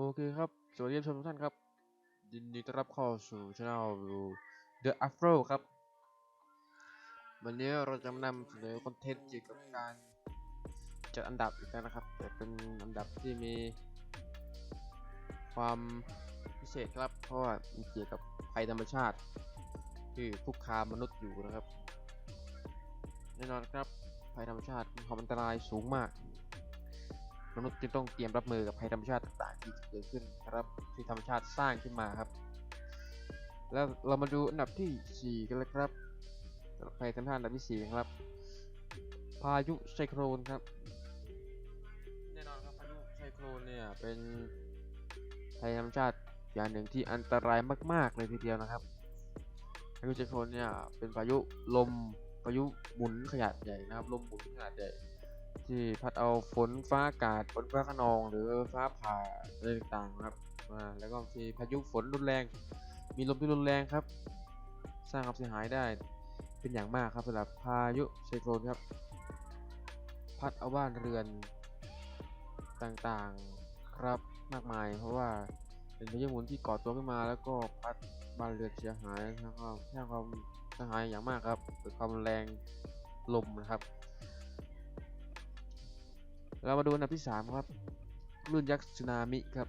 โอเคครับ สวัสดีชมทุกท่านครับ ยินดีต้อนรับเข้าสู่ช่อง The Afro ครับ วันนี้เราจะมานำเสนอคอนเทนต์เกี่ยวกับการจัดอันดับอีกแล้วนะครับ แต่เป็นอันดับที่มีความพิเศษครับ เพราะว่ามันเกี่ยวกับภัยธรรมชาติ ที่คุกคามมนุษย์อยู่นะครับ แน่นอนครับภัยธรรมชาติมีความอันตรายสูงมาก มนุษย์จึงต้องเตรียมรับมือกับภัยธรรมชาติต่างๆที่จะเกิดขึ้นครับที่ธรรมชาติสร้างขึ้นมาครับ แล้วเรามาดูอันดับที่ 4 กันเลยครับสำหรับภัยธรรมชาติอันดับที่4ครับ พายุไซโครนครับแน่นอนครับพายุไซโครนเนี่ยเป็นภัยธรรมชาติอย่างหนึ่งที่อันตรายมาก ๆ เลยทีเดียวนะครับพายุไซโครนเนี่ยเป็นพายุลมพายุหมุนขนาดใหญ่นะครับลมหมุนขนาดใหญ่ ที่พัดเอาฝนฟ้าอากาศฝนฟ้าขนอง หรือฟ้าผ่าอะไรต่างๆครับมาแล้วก็มีพายุฝนรุนแรง มีลมที่รุนแรงครับ สร้างความเสียหายได้เป็นอย่างมากครับสำหรับพายุไซโคลนครับ พัดเอาบ้านเรือนต่างๆครับมากมาย เพราะว่าเป็นพายุหมุนที่ก่อตัวขึ้นมา แล้วก็พัดบ้านเรือนเสียหายแล้วก็สร้างความเสียหายอย่างมากครับเกิดความแรงลมนะครับ เรามาดูอันดับที่ 3 ครับคลื่นยักษ์สึนามิครับ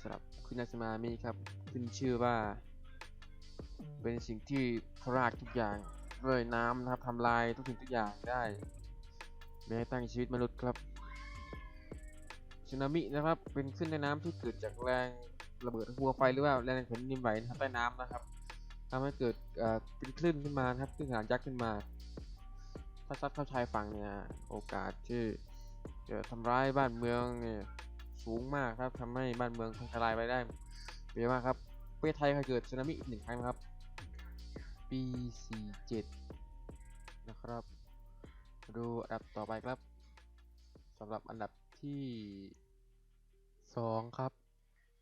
สำหรับคลื่นยักษ์สึนามิครับขึ้นชื่อว่า เป็นสิ่งที่พรากทุกอย่างด้วยน้ำนะครับทำลายทุกสิ่งทุกอย่างได้แม้กระทั่งชีวิตมนุษย์ครับสึนามินะครับ เป็นคลื่นในน้ำที่เกิดจากแรงระเบิดหัวไฟหรือว่าแรงแผ่นดินไหวนะครับใต้น้ำนะครับทำให้เกิดเป็นคลื่นขึ้นมาครับคลื่นขนาดยักษ์ขึ้นมา ถ้าซัดเข้าชายฝั่งเนี่ยโอกาสที่จะทำร้ายบ้านเมืองเนี่ยสูงมากครับทำให้บ้านเมืองพังทลายไปได้เยอะมากครับประเทศไทยเคยเกิดสึนามิอีกหนึ่งครั้งครับ ปี 47 นะครับ ดูอันดับต่อไปครับสำหรับอันดับที่ 2 ครับ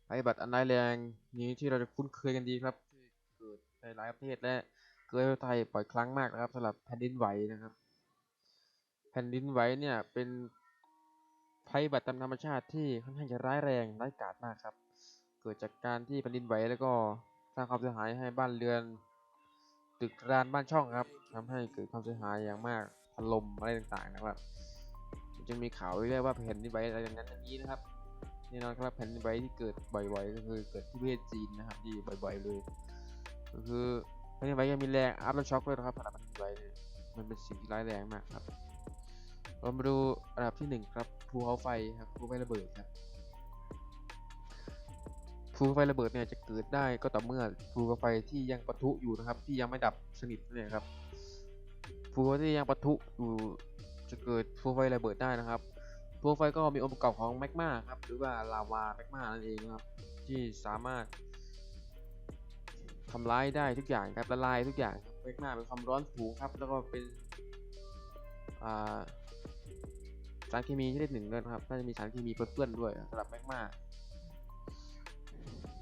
ภัยพิบัตอันร้ายแรงนี้ที่เราจะคุ้นเคยกันดีครับที่เกิดในหลายประเทศและเกิดในประเทศไทยบ่อยครั้งมากนะครับสำหรับแผ่นดินไหวนะครับ แผ่นดินไหวเนี่ยเป็นภัยบัติตามธรรมชาติที่ค่อนข้างจะร้ายแรงร้ายกาจมากครับ เกิดจากการที่แผ่นดินไหวแล้วก็สร้างความเสียหายให้บ้านเรือน ตึกรานบ้านช่องครับทำให้เกิดความเสียหายอย่างมากถล่มอะไรต่างๆนะครับมันจะมีข่าวเรื่อยๆว่าแผ่นดินไหวอะไรอย่างนั้นอย่างนี้นะครับแน่นอนครับแผ่นดินไหวที่เกิดบ่อยๆ ก็คือเกิดที่ประเทศจีนนะครับที่บ่อยๆเลยก็คือแผ่นดินไหวยังมีแรงอัพและช็อคด้วยนะครับสำหรับแผ่นดินไหวมันเป็นสิ่งที่ร้ายแรงมากครับ เรามาดูอันดับที่หนึ่งครับภูเขาไฟครับภูไฟระเบิดครับภูไฟระเบิดเนี่ยจะเกิดได้ก็ต่อเมื่อภูเขาไฟที่ยังปะทุอยู่นะครับ ที่ยังไม่ดับสนิทนั่ครับภูเขาที่ยังปะทุอยู่จะเกิดภูไฟระเบิดได้นะครับภูไฟก็มีองค์ประกอบของแมกมาครับหรือว่าลาวาแมกมานั่นเองนะครับที่สามารถทำร้ายได้ทุกอย่างครับละลายทุกอย่างแมกมาเป็นความร้อนสูงครับ แล้วก็เป็นอ่าารเคมีชนิดหนึ่งด้วยนะครับน่าจะมีสารเคมีเปื้อนๆด้วยสำหรับแมกมา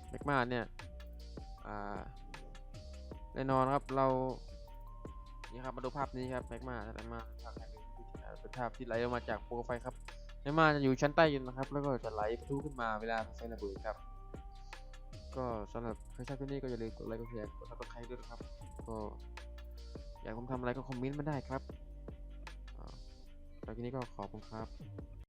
แมกมาเนี่ยอ่าแน่นอนครับเรานี่ครับมาดูภาพนี้ครับแมกมาแมกมาภาพแห่งหนึ่งที่อ่าเป็นภาพที่ไหลออกมาจากภูเขาไฟครับแมกมาจะอยู่ชั้นใต้ดินนะครับ แล้วก็จะไหลพลุขึ้นมาเวลาไฟระเบิดครับ ก็สำหรับใครชอบคลิปนี้ก็อย่าลืมกดไลค์กดแชร์กดซับสไครต์ด้วยนะครับก็อยากผมทำอะไรก็คอมเมนต์มาได้ครับ แล้วทีนี้ก็ขอบคุณครับ